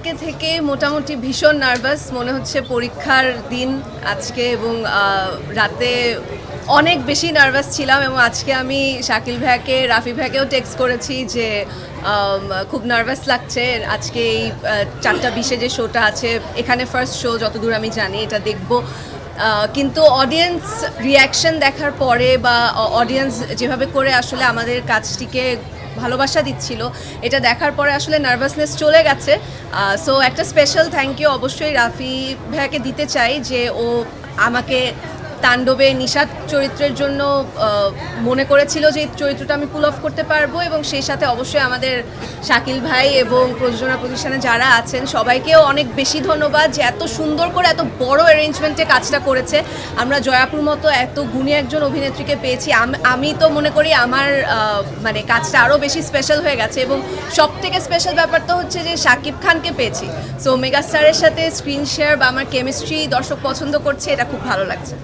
আজকে থেকে মোটামুটি ভীষণ নার্ভাস। মনে হচ্ছে পরীক্ষার দিন আজকে এবং রাতে অনেক বেশি নার্ভাস ছিলাম এবং আজকে আমি শাকিল ভাইকে রাফি ভাইকেও টেক্সট করেছি যে খুব নার্ভাস লাগছে। আজকে এই চারটা বিশে যে শোটা আছে, এখানে ফার্স্ট শো যতদূর আমি জানি এটা দেখব। কিন্তু অডিয়েন্স রিয়াকশন দেখার পরে বা অডিয়েন্স যেভাবে করে আসলে আমাদের কাজটিকে ভালোবাসা দিচ্ছিল। এটা দেখার পরে আসলে নার্ভাসনেস চলে গেছে। সো একটা স্পেশাল থ্যাংক ইউ অবশ্যই রাফি ভাইয়াকে দিতে চাই যে ও আমাকে তাণ্ডবে নিষাদ চরিত্রের জন্য মনে করেছিল যে চরিত্রটা আমি পুল অফ করতে পারব এবং সেই সাথে অবশ্যই আমাদের শাকিল ভাই এবং প্রযোজনা প্রতিষ্ঠানে যারা আছেন, সবাইকেও অনেক বেশি ধন্যবাদ যে এত সুন্দর করে এত বড় অ্যারেঞ্জমেন্টে কাজটা করেছে। আমরা জয়াপুর মতো এত গুণী একজন অভিনেত্রীকে পেয়েছি। আমি তো মনে করি আমার মানে কাজটা আরও বেশি স্পেশাল হয়ে গেছে এবং সব থেকে স্পেশাল ব্যাপারটা হচ্ছে যে শাকিব খানকে পেয়েছি। সো মেগাস্টারের সাথে স্ক্রিন শেয়ার বা আমার কেমিস্ট্রি দর্শক পছন্দ করছে, এটা খুব ভালো লাগছে।